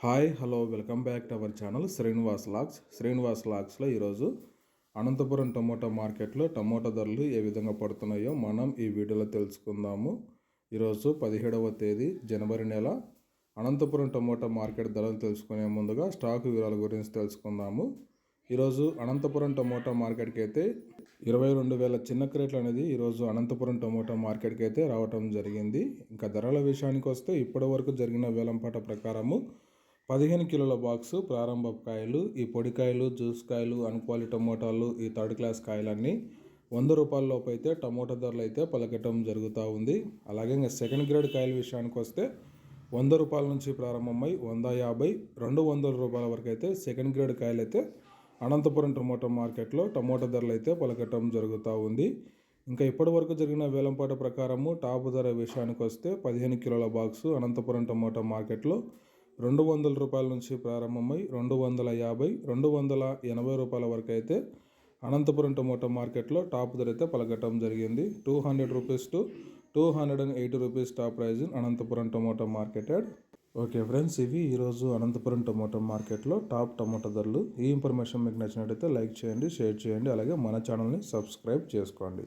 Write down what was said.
Hi hello welcome back to our channel Srinivas lakhs. Srinivas లాక్స్లో ఈరోజు Anantapuram tomato మార్కెట్లో టమోటా ధరలు ఏ విధంగా పడుతున్నాయో మనం ఈ వీడియోలో తెలుసుకుందాము. ఈరోజు పదిహేడవ తేదీ జనవరి నెల. అనంతపురం టమోటా మార్కెట్ ధరలు తెలుసుకునే ముందుగా స్టాక్ వివరాల గురించి తెలుసుకుందాము. ఈరోజు అనంతపురం టమోటా మార్కెట్కి అయితే ఇరవై రెండు వేల చిన్న క్రేట్లు అనేది ఈరోజు అనంతపురం టమోటా మార్కెట్కి అయితే రావటం జరిగింది. ఇంకా ధరల విషయానికి వస్తే ఇప్పటి వరకు జరిగిన వేలంపాట ప్రకారము పదిహేను కిలోల బాక్సు ప్రారంభ కాయలు ఈ పొడికాయలు జ్యూస్ కాయలు అన్క్వాలి టమోటాలు ఈ థర్డ్ క్లాస్ కాయలన్నీ వంద రూపాయలలోపు అయితే టమోటా ధరలు అయితే పలకటం జరుగుతూ ఉంది. అలాగే ఇంకా సెకండ్ గ్రేడ్ కాయల విషయానికి వస్తే వంద రూపాయల నుంచి ప్రారంభమై వంద యాభై రెండు వందల రూపాయల వరకు అయితే సెకండ్ గ్రేడ్ కాయలు అయితే అనంతపురం టమోటా మార్కెట్లో టమోటా ధరలు అయితే పలకటం జరుగుతూ ఉంది. ఇంకా ఇప్పటి వరకు జరిగిన వేలంపాట ప్రకారము టాప్ ధర విషయానికి వస్తే పదిహేను కిలోల బాక్సు అనంతపురం టమోటా మార్కెట్లో రెండు వందల రూపాయల నుంచి ప్రారంభమై రెండు వందల యాభై రెండు వందల ఎనభై రూపాయల వరకు అయితే అనంతపురం టమోటా మార్కెట్లో టాప్ ధర అయితే పలకటం జరిగింది. Two hundred rupees to two hundred and eighty rupees top price Anantapuram tomato marketed. Okay friends ఇవి ఈరోజు అనంతపురం టమోటా మార్కెట్లో టాప్ టమోటా ధరలు. ఈ ఇన్ఫర్మేషన్ మీకు నచ్చినట్టయితే లైక్ చేయండి షేర్ చేయండి అలాగే మన ఛానల్ని సబ్స్క్రైబ్ చేసుకోండి.